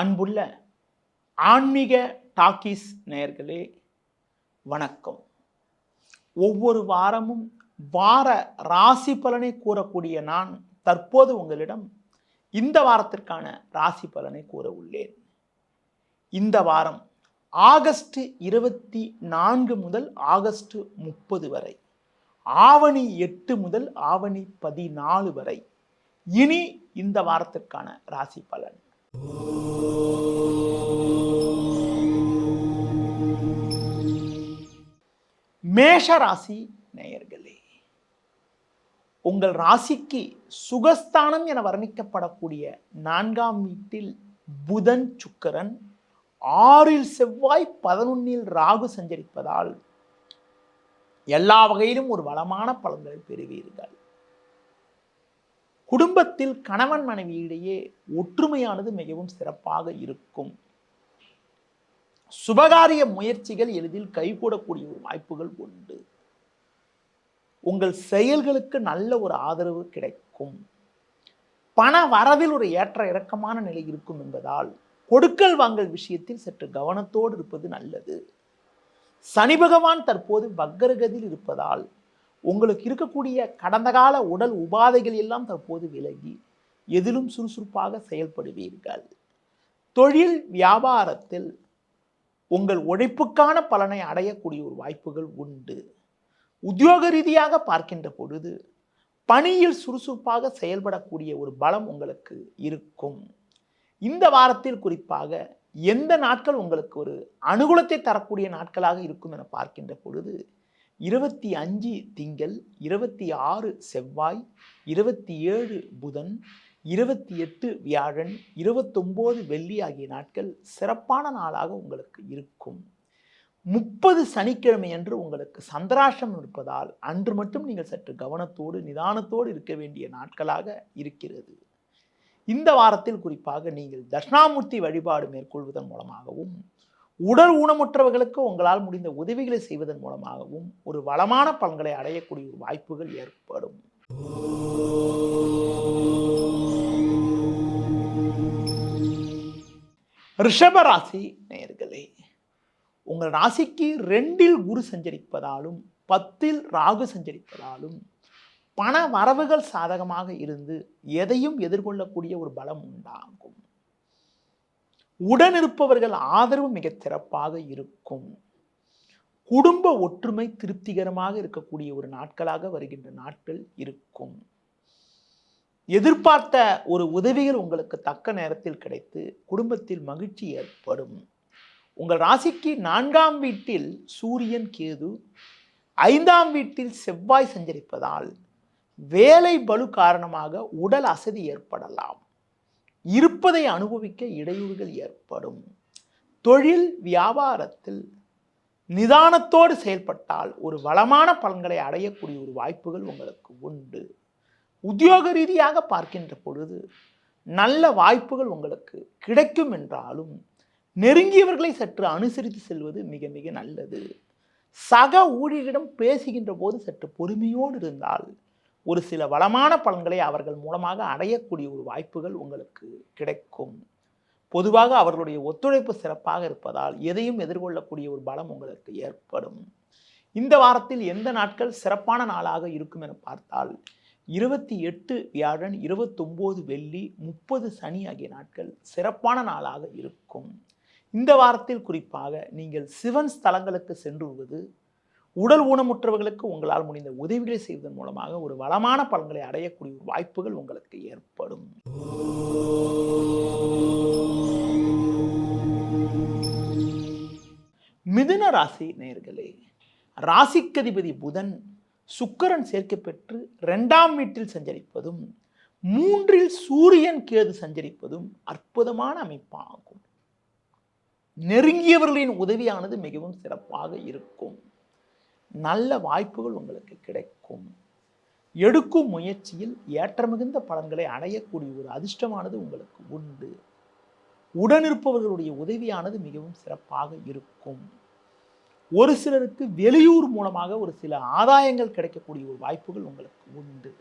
அன்புள்ள ஆன்மீக டாக்கீஸ் நேயர்களே வணக்கம். ஒவ்வொரு வாரமும் வார ராசி பலனை கூறக்கூடிய நான் தற்போது உங்களிடம் இந்த வாரத்திற்கான ராசி பலனை கூற உள்ளேன். இந்த வாரம் ஆகஸ்ட் இருபத்தி நான்கு முதல் ஆகஸ்ட் முப்பது வரை ஆவணி எட்டு முதல் ஆவணி பதினாலு வரை இனி இந்த வாரத்திற்கான ராசி பலன். மேஷ ராசி நேயர்களே உங்கள் ராசிக்கு சுகஸ்தானம் என வர்ணிக்கப்படக்கூடிய நான்காம் வீட்டில் புதன் சுக்கரன் ஆறில் செவ்வாய் பதினொன்னில் ராகு சஞ்சரிப்பதால் எல்லா வகையிலும் ஒரு வளமான பலன்களை பெறுவீர்கள். குடும்பத்தில் கணவன் மனைவியிடையே ஒற்றுமையானது மிகவும் சிறப்பாக இருக்கும். சுபகாரிய முயற்சிகள் எளிதில் கைகூடக்கூடிய ஒரு வாய்ப்புகள் உண்டு. உங்கள் செயல்களுக்கு நல்ல ஒரு ஆதரவு கிடைக்கும். பண வரவில் ஒரு ஏற்ற இறக்கமான நிலை இருக்கும் என்பதால் கொடுக்கல் வாங்கல் விஷயத்தில் சற்று கவனத்தோடு இருப்பது நல்லது. சனி பகவான் தற்போது வக்கரகதியில் இருப்பதால் உங்களுக்கு இருக்கக்கூடிய கடந்த கால உடல் உபாதைகள் எல்லாம் தற்போது விலகி எதிலும் சுறுசுறுப்பாக செயல்படுவீர்கள். தொழில் வியாபாரத்தில் உங்கள் உழைப்புக்கான பலனை அடையக்கூடிய ஒரு வாய்ப்புகள் உண்டு. உத்தியோக ரீதியாக பார்க்கின்ற பொழுது பணியில் சுறுசுறுப்பாக செயல்படக்கூடிய ஒரு பலம் உங்களுக்கு இருக்கும். இந்த வாரத்தில் குறிப்பாக எந்த நாட்கள் உங்களுக்கு ஒரு அனுகூலத்தை தரக்கூடிய நாட்களாக இருக்கும் என பார்க்கின்ற பொழுது இருபத்தி அஞ்சு திங்கள் இருபத்தி ஆறு செவ்வாய் இருபத்தி ஏழு புதன் இருபத்தி எட்டு வியாழன் இருபத்தொம்போது வெள்ளி ஆகிய நாட்கள் சிறப்பான நாளாக உங்களுக்கு இருக்கும். முப்பது சனிக்கிழமை அன்று உங்களுக்கு சந்திராஷ்டம் இருப்பதால் அன்று மட்டும் நீங்கள் சற்று கவனத்தோடு நிதானத்தோடு இருக்க வேண்டிய நாட்களாக இருக்கிறது. இந்த வாரத்தில் குறிப்பாக நீங்கள் தட்சிணாமூர்த்தி வழிபாடு மேற்கொள்வதன் மூலமாகவும் உடல் ஊனமுற்றவர்களுக்கு உங்களால் முடிந்த உதவிகளை செய்வதன் மூலமாகவும் ஒரு வளமான பலன்களை அடையக்கூடிய ஒரு வாய்ப்புகள் ஏற்படும். ரிஷப ராசி நேயர்களே உங்கள் ராசிக்கு ரெண்டில் குரு சஞ்சரிப்பதாலும் பத்தில் ராகு சஞ்சரிப்பதாலும் பண வரவுகள் சாதகமாக இருந்து எதையும் எதிர்கொள்ளக்கூடிய ஒரு பலம் உண்டாகும் உடனிருப்பவர்கள் ஆதரவு மிக சிறப்பாக இருக்கும். குடும்ப ஒற்றுமை திருப்திகரமாக இருக்கக்கூடிய ஒரு நாட்களாக வருகின்ற நாட்கள் இருக்கும். எதிர்பார்த்த ஒரு உதவிகள் உங்களுக்கு தக்க நேரத்தில் கிடைத்து குடும்பத்தில் மகிழ்ச்சி ஏற்படும். உங்கள் ராசிக்கு நான்காம் வீட்டில் சூரியன் கேது. ஐந்தாம் வீட்டில் செவ்வாய் சஞ்சரிப்பதால் வேலை பலு காரணமாக உடல் அசதி ஏற்படலாம். இருப்பதை அனுபவிக்க இடையூறுகள் ஏற்படும். தொழில் வியாபாரத்தில் நிதானத்தோடு செயல்பட்டால் ஒரு வளமான பலன்களை அடையக்கூடிய ஒரு வாய்ப்புகள் உங்களுக்கு உண்டு. உத்தியோக ரீதியாக பார்க்கின்ற பொழுது நல்ல வாய்ப்புகள் உங்களுக்கு கிடைக்கும் என்றாலும் நெருங்கியவர்களை சற்று அனுசரித்து செல்வது மிக மிக நல்லது. சக ஊழியரிடம் பேசுகின்ற போது சற்று பொறுமையோடு இருந்தால் ஒரு சில வளமான பலன்களை அவர்கள் மூலமாக அடையக்கூடிய ஒரு வாய்ப்புகள் உங்களுக்கு கிடைக்கும். பொதுவாக அவர்களுடைய ஒத்துழைப்பு சிறப்பாக இருப்பதால் எதையும் எதிர்கொள்ளக்கூடிய ஒரு பலம் உங்களுக்கு ஏற்படும். இந்த வாரத்தில் எந்த நாட்கள் சிறப்பான நாளாக இருக்கும் என பார்த்தால் இருபத்தி எட்டு வியாழன் இருபத்தொம்போது வெள்ளி முப்பது சனி ஆகிய நாட்கள் சிறப்பான நாளாக இருக்கும். இந்த வாரத்தில் குறிப்பாக நீங்கள் சிவன் ஸ்தலங்களுக்கு சென்று வருவது உடல் ஊனமுற்றவர்களுக்கு உங்களால் முடிந்த உதவிகளை செய்வதன் மூலமாக ஒரு வளமான பலன்களை அடையக்கூடிய வாய்ப்புகள் உங்களுக்கு ஏற்படும். மிதுன ராசி நேர்களே ராசிக்கதிபதி புதன் சுக்கரன் சேர்க்கை பெற்று இரண்டாம் வீட்டில் சஞ்சரிப்பதும் மூன்றில் சூரியன் கேது சஞ்சரிப்பதும் அற்புதமான அமைப்பாகும். நெருங்கியவர்களின் உதவியானது மிகவும் சிறப்பாக இருக்கும். நல்ல வாய்ப்புகள் உங்களுக்கு கிடைக்கும். எடுக்கும் முயற்சியில் ஏற்ற மிகுந்த பலன்களை அடையக்கூடிய ஒரு அதிர்ஷ்டமானது உங்களுக்கு உண்டு. உடனிருப்பவர்களுடைய உதவியானது மிகவும் சிறப்பாக இருக்கும். ஒரு சிலருக்கு வெளியூர் மூலமாக ஒரு சில ஆதாயங்கள் கிடைக்கக்கூடிய ஒரு வாய்ப்புகள் உங்களுக்கு உண்டு.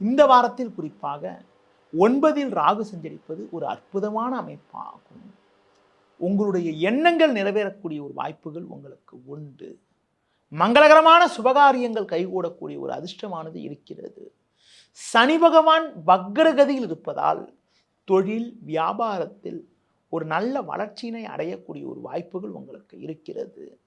இந்த வாரத்தில் குறிப்பாக ஒன்பதில் ராகு சஞ்சரிப்பது ஒரு அற்புதமான அமைப்பாகும். உங்களுடைய எண்ணங்கள் நிறைவேறக்கூடிய ஒரு வாய்ப்புகள் உங்களுக்கு உண்டு. மங்களகரமான சுபகாரியங்கள் கைகூடக்கூடிய ஒரு அதிர்ஷ்டமானது இருக்கிறது. சனி பகவான் வக்ரகதியில் இருப்பதால் தொழில் வியாபாரத்தில் ஒரு நல்ல வளர்ச்சியினை அடையக்கூடிய ஒரு வாய்ப்புகள் உங்களுக்கு இருக்கிறது.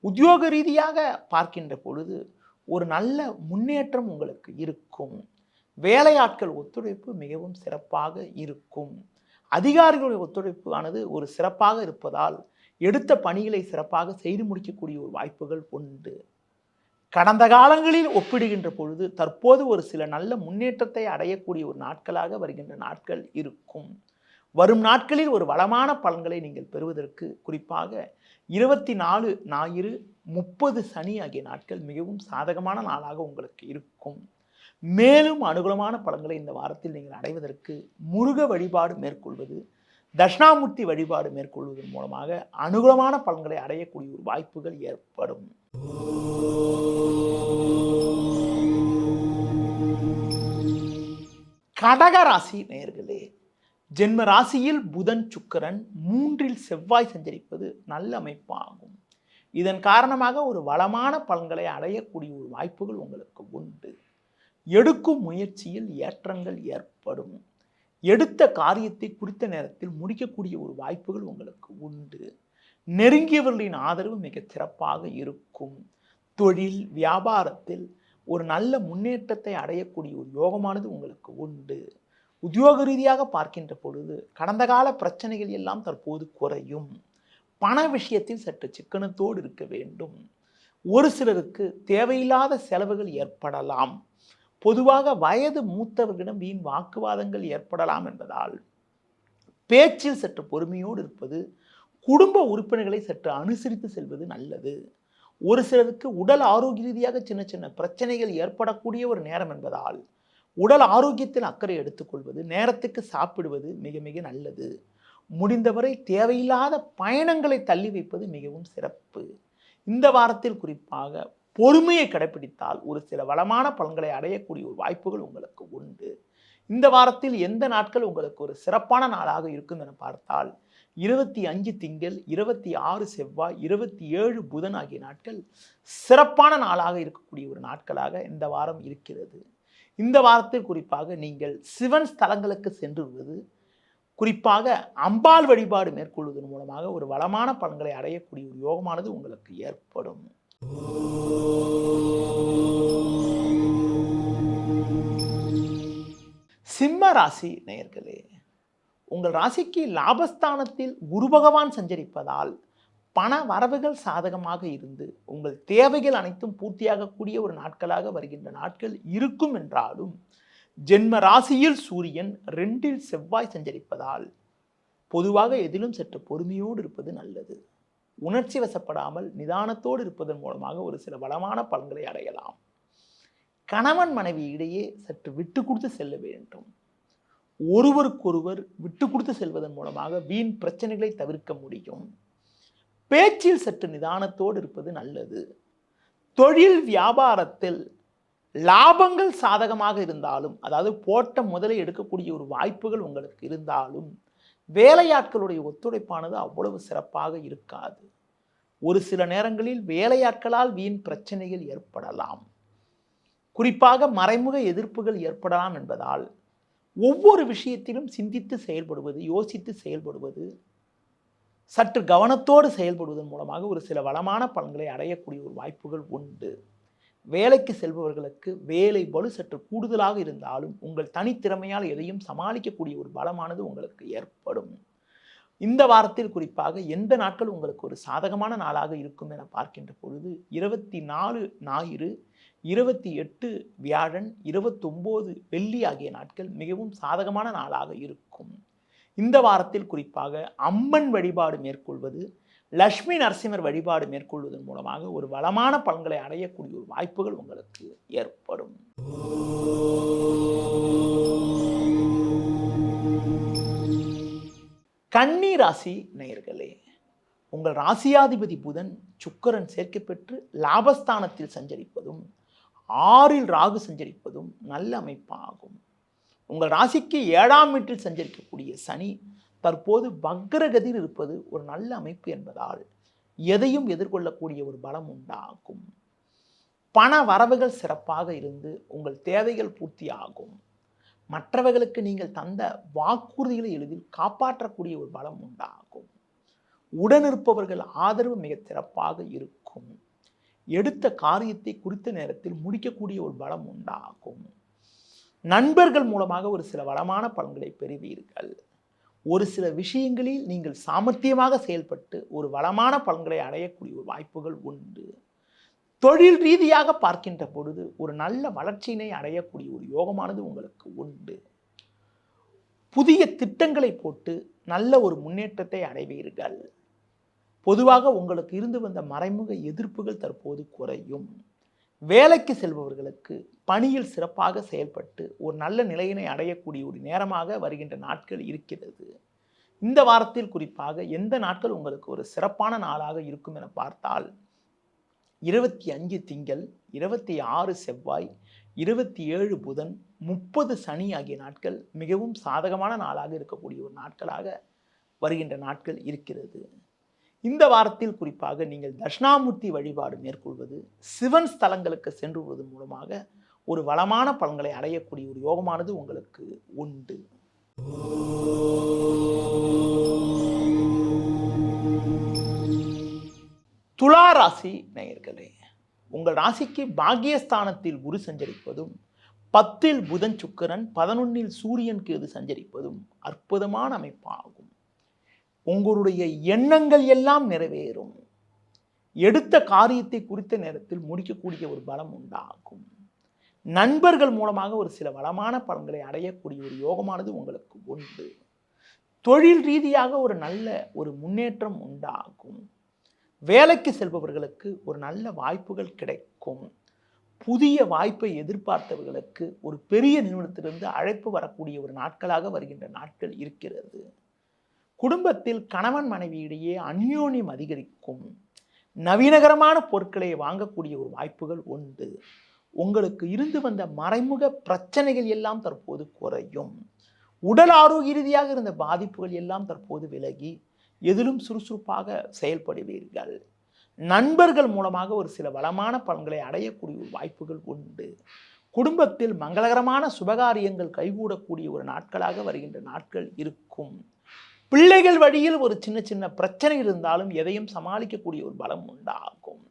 உத்தியோக ரீதியாக பார்க்கின்ற பொழுது ஒரு நல்ல முன்னேற்றம் உங்களுக்கு இருக்கும். வேலையாட்கள் ஒத்துழைப்பு மிகவும் சிறப்பாக இருக்கும். அதிகாரிகளுடைய ஒத்துழைப்பு ஆனது ஒரு சிறப்பாக இருப்பதால் எடுத்த பணிகளை சிறப்பாக செய்து முடிக்கக்கூடிய ஒரு வாய்ப்புகள் உண்டு. கடந்த காலங்களில் ஒப்பிடுகின்ற பொழுது தற்போது ஒரு சில நல்ல முன்னேற்றத்தை அடையக்கூடிய ஒரு நாட்களாக வருகின்ற நாட்கள் இருக்கும். வரும் நாட்களில் ஒரு வளமான பலன்களை நீங்கள் பெறுவதற்கு குறிப்பாக இருபத்தி நாலு ஞாயிறு முப்பது சனி ஆகிய நாட்கள் மிகவும் சாதகமான நாளாக உங்களுக்கு இருக்கும். மேலும் அனுகூலமான பலன்களை இந்த வாரத்தில் நீங்கள் அடைவதற்கு முருக வழிபாடு மேற்கொள்வது தட்சிணாமூர்த்தி வழிபாடு மேற்கொள்வதன் மூலமாக அனுகூலமான பலன்களை அடையக்கூடிய ஒரு வாய்ப்புகள் ஏற்படும். கடகராசி ராசி ஜென்ம ராசியில் புதன் சுக்கரன் மூன்றில் செவ்வாய் சஞ்சரிப்பது நல்ல அமைப்பாகும். இதன் காரணமாக ஒரு வளமான பலன்களை அடையக்கூடிய ஒரு வாய்ப்புகள் உங்களுக்கு உண்டு. எடுக்கும் முயற்சியில் ஏற்றங்கள் ஏற்படும். எடுத்த காரியத்தை குறித்த நேரத்தில் முடிக்கக்கூடிய ஒரு வாய்ப்புகள் உங்களுக்கு உண்டு. நெருங்கியவர்களின் ஆதரவு மிகச் சிறப்பாக இருக்கும். தொழில் வியாபாரத்தில் ஒரு நல்ல முன்னேற்றத்தை அடையக்கூடிய ஒரு யோகமானது உங்களுக்கு உண்டு. உத்தியோக ரீதியாக பார்க்கின்ற பொழுது கடந்த கால பிரச்சனைகள் எல்லாம் தற்போது குறையும். பண விஷயத்தில் சற்று சிக்கனத்தோடு இருக்க வேண்டும். ஒரு சிலருக்கு தேவையில்லாத செலவுகள் ஏற்படலாம். பொதுவாக வயது மூத்தவர்களிடம் வீண் வாக்குவாதங்கள் ஏற்படலாம் என்பதால் பேச்சில் சற்று பொறுமையோடு இருப்பது குடும்ப உறுப்பினர்களை சற்று அனுசரித்து செல்வது நல்லது. ஒரு சிலருக்கு உடல் ஆரோக்கிய ரீதியாக சின்ன சின்ன பிரச்சனைகள் ஏற்படக்கூடிய ஒரு நேரம் என்பதால் உடல் ஆரோக்கியத்தில் அக்கறை எடுத்துக்கொள்வது நேரத்துக்கு சாப்பிடுவது மிக மிக நல்லது. முடிந்தவரை தேவையில்லாத பயணங்களை தள்ளி வைப்பது மிகவும் சிறப்பு. இந்த வாரத்தில் குறிப்பாக பொறுமையை கடைபிடித்தால் ஒரு சில வளமான பலன்களை அடையக்கூடிய ஒரு வாய்ப்புகள் உங்களுக்கு உண்டு. இந்த வாரத்தில் எந்த நாட்கள் உங்களுக்கு ஒரு சிறப்பான நாளாக இருக்கும் என பார்த்தால் இருபத்தி அஞ்சு திங்கள் இருபத்தி ஆறு செவ்வாய் இருபத்தி ஏழு புதன் ஆகிய நாட்கள் சிறப்பான நாளாக இருக்கக்கூடிய ஒரு நாட்களாக இந்த வாரம் இருக்கிறது. இந்த வாரத்தில் குறிப்பாக நீங்கள் சிவன் ஸ்தலங்களுக்கு சென்று வருவது குறிப்பாக அம்பாள் வழிபாடு மேற்கொள்வதன் மூலமாக ஒரு வளமான பலன்களை அடையக்கூடிய ஒரு யோகமானது உங்களுக்கு ஏற்படும். சிம்ம ராசி நேயர்களே உங்கள் ராசிக்கு லாபஸ்தானத்தில் குரு பகவான் சஞ்சரிப்பதால் பண வரவுகள் சாதகமாக இருந்து உங்கள் தேவைகள் அனைத்தும் பூர்த்தியாகக்கூடிய ஒரு நாட்களாக வருகின்ற நாட்கள் இருக்கும் என்றாலும் ஜென்ம ராசியில் சூரியன் ரெண்டில் செவ்வாய் சஞ்சரிப்பதால் பொதுவாக எதிலும் சற்று பொறுமையோடு இருப்பது நல்லது. உணர்ச்சி வசப்படாமல் நிதானத்தோடு இருப்பதன் மூலமாக ஒரு சில வளமான பலன்களை அடையலாம். கணவன் மனைவி இடையே சற்று விட்டு கொடுத்து செல்ல வேண்டும். ஒருவருக்கொருவர் விட்டு கொடுத்து செல்வதன் மூலமாக வீண் பிரச்சனைகளை தவிர்க்க முடியும். பேச்சில் சற்று நிதானத்தோடு இருப்பது நல்லது. தொழில் வியாபாரத்தில் லாபங்கள் சாதகமாக இருந்தாலும் அதாவது போட்ட முதலை எடுக்கக்கூடிய ஒரு வாய்ப்புகள் உங்களுக்கு இருந்தாலும் வேலையாட்களுடைய ஒத்துழைப்பானது அவ்வளவு சிறப்பாக இருக்காது. ஒரு சில நேரங்களில் வேலையாட்களால் வீண் பிரச்சனைகள் ஏற்படலாம். குறிப்பாக மறைமுக எதிர்ப்புகள் ஏற்படலாம் என்பதால் ஒவ்வொரு விஷயத்திலும் சிந்தித்து செயல்படுவது யோசித்து செயல்படுவது சற்று கவனத்தோடு செயல்படுவதன் மூலமாக ஒரு சில வளமான பலன்களை அடையக்கூடிய ஒரு வாய்ப்புகள் உண்டு. வேலைக்கு செல்பவர்களுக்கு வேலை வலு சற்று கூடுதலாக இருந்தாலும் உங்கள் தனித்திறமையால் எதையும் சமாளிக்கக்கூடிய ஒரு பலமானது உங்களுக்கு ஏற்படும். இந்த வாரத்தில் குறிப்பாக எந்த நாட்கள் உங்களுக்கு ஒரு சாதகமான நாளாக இருக்கும் என பார்க்கின்ற பொழுது இருபத்தி நாலு ஞாயிறு இருபத்தி எட்டு வியாழன் இருபத்தொம்போது வெள்ளி ஆகிய நாட்கள் மிகவும் சாதகமான நாளாக இருக்கும். இந்த வாரத்தில் குறிப்பாக அம்மன் வழிபாடு மேற்கொள்வது லக்ஷ்மி நரசிம்மர் வழிபாடு மேற்கொள்வதன் மூலமாக ஒரு வளமான பலன்களை அடையக்கூடிய ஒரு வாய்ப்புகள் உங்களுக்கு ஏற்படும். கன்னி ராசி நேயர்களே உங்கள் ராசியாதிபதி புதன் சுக்கரன் சேர்க்கை பெற்று லாபஸ்தானத்தில் சஞ்சரிப்பதும் ஆறில் ராகு சஞ்சரிப்பதும் நல்ல அமைப்பாகும். உங்கள் ராசிக்கு ஏழாம் வீட்டில் சஞ்சரிக்கக்கூடிய சனி தற்போது வக்ரகதியில் இருப்பது ஒரு நல்ல அமைப்பு என்பதால் எதையும் எதிர்கொள்ளக்கூடிய ஒரு பலம் உண்டாகும். பண வரவுகள் சிறப்பாக இருந்து உங்கள் தேவைகள் பூர்த்தியாகும். மற்றவர்களுக்கு நீங்கள் தந்த வாக்குறுதிகளை எளிதில் காப்பாற்றக்கூடிய ஒரு பலம் உண்டாகும். உடனிருப்பவர்கள் ஆதரவு மிக சிறப்பாக இருக்கும். எடுத்த காரியத்தை குறித்த நேரத்தில் முடிக்கக்கூடிய ஒரு பலம் உண்டாகும். நண்பர்கள் மூலமாக ஒரு சில வளமான பலன்களை பெறுவீர்கள். ஒரு சில விஷயங்களில் நீங்கள் சாமர்த்தியமாக செயல்பட்டு ஒரு வளமான பலன்களை அடையக்கூடிய ஒரு வாய்ப்புகள் உண்டு. தொழில் ரீதியாக பார்க்கின்ற பொழுது ஒரு நல்ல வளர்ச்சியினை அடையக்கூடிய ஒரு யோகமானது உங்களுக்கு உண்டு. புதிய திட்டங்களை போட்டு நல்ல ஒரு முன்னேற்றத்தை அடைவீர்கள். பொதுவாக உங்களுக்கு இருந்து வந்த மறைமுக எதிர்ப்புகள் தற்போது குறையும். வேலைக்கு செல்பவர்களுக்கு பணியில் சிறப்பாக செயல்பட்டு ஒரு நல்ல நிலையினை அடையக்கூடிய ஒரு நேரமாக வருகின்ற நாட்கள் இருக்கிறது. இந்த வாரத்தில் குறிப்பாக எந்த நாட்கள் உங்களுக்கு ஒரு சிறப்பான நாளாக இருக்கும் என பார்த்தால் இருபத்தி அஞ்சு திங்கள் இருபத்தி ஆறு செவ்வாய் இருபத்தி ஏழு புதன் முப்பது சனி ஆகிய நாட்கள் மிகவும் சாதகமான நாளாக இருக்கக்கூடிய ஒரு நாட்களாக வருகின்ற நாட்கள் இருக்கிறது. இந்த வாரத்தில் குறிப்பாக நீங்கள் தட்சிணாமூர்த்தி வழிபாடு மேற்கொள்வது சிவன் ஸ்தலங்களுக்கு சென்றுவது மூலமாக ஒரு வளமான பலன்களை அடையக்கூடிய ஒரு யோகமானது உங்களுக்கு உண்டு. துலா ராசி நேயர்களே உங்கள் ராசிக்கு பாக்யஸ்தானத்தில் குரு சஞ்சரிப்பதும் பத்தில் புதன் சுக்கிரன் பதினொன்னில் சூரியன் கேது சஞ்சரிப்பதும் அற்புதமான அமைப்பாகும். உங்களுடைய எண்ணங்கள் எல்லாம் நிறைவேறும். எடுத்த காரியத்தை குறித்த நேரத்தில் முடிக்கக்கூடிய ஒரு பலம் உண்டாகும். நண்பர்கள் மூலமாக ஒரு சில வளமான பலன்களை அடையக்கூடிய ஒரு யோகமானது உங்களுக்கு உண்டு. தொழில் ரீதியாக ஒரு நல்ல ஒரு முன்னேற்றம் உண்டாகும். வேலைக்கு செல்பவர்களுக்கு ஒரு நல்ல வாய்ப்புகள் கிடைக்கும். புதிய வாய்ப்பை எதிர்பார்த்தவர்களுக்கு ஒரு பெரிய நிறுவனத்திலிருந்து அழைப்பு வரக்கூடிய ஒரு நாட்களாக வருகின்ற நாட்கள் இருக்கிறது. குடும்பத்தில் கணவன் மனைவியிடையே அந்யோன்யம் அதிகரிக்கும். நவீனகரமான பொருட்களை வாங்கக்கூடிய ஒரு வாய்ப்புகள் உண்டு. உங்களுக்கு இருந்து வந்த மறைமுக பிரச்சனைகள் எல்லாம் தற்போது குறையும். உடல் ஆரோக்கிய ரீதியாக இருந்த பாதிப்புகள் எல்லாம் தற்போது விலகி எதிலும் சுறுசுறுப்பாக செயல்படுவீர்கள். நண்பர்கள் மூலமாக ஒரு சில வளமான பலன்களை அடையக்கூடிய ஒரு வாய்ப்புகள் உண்டு. குடும்பத்தில் மங்களகரமான சுபகாரியங்கள் கைகூடக்கூடிய ஒரு நாட்களாக வருகின்ற நாட்கள் இருக்கும். பிள்ளைகள் வழியில் ஒரு சின்ன சின்ன பிரச்சனை இருந்தாலும் எதையும் சமாளிக்கக்கூடிய ஒரு பலம் உண்டாகும்.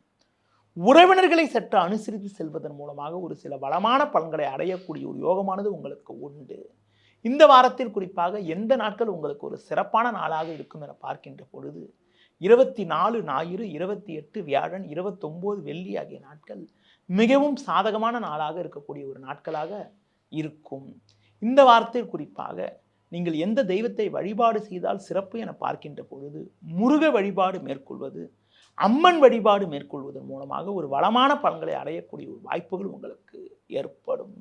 உறவினர்களை சற்று அனுசரித்து செல்வதன் மூலமாக ஒரு சில வளமான பலன்களை அடையக்கூடிய ஒரு யோகமானது உங்களுக்கு உண்டு. இந்த வாரத்தில் குறிப்பாக எந்த நாட்கள் உங்களுக்கு ஒரு சிறப்பான நாளாக இருக்கும் என பார்க்கின்ற பொழுது இருபத்தி நாலு ஞாயிறு இருபத்தி எட்டு வியாழன் இருபத்தொம்போது வெள்ளி ஆகிய நாட்கள் மிகவும் சாதகமான நாளாக இருக்கக்கூடிய ஒரு நாட்களாக இருக்கும். இந்த வாரத்தில் குறிப்பாக நீங்கள் எந்த தெய்வத்தை வழிபாடு செய்தால் சிறப்பு என பார்க்கின்ற பொழுது முருக வழிபாடு மேற்கொள்வது அம்மன் வழிபாடு மேற்கொள்வதன் மூலமாக ஒரு வளமான பலன்களை அடையக்கூடிய ஒரு வாய்ப்புகள் உங்களுக்கு ஏற்படும்.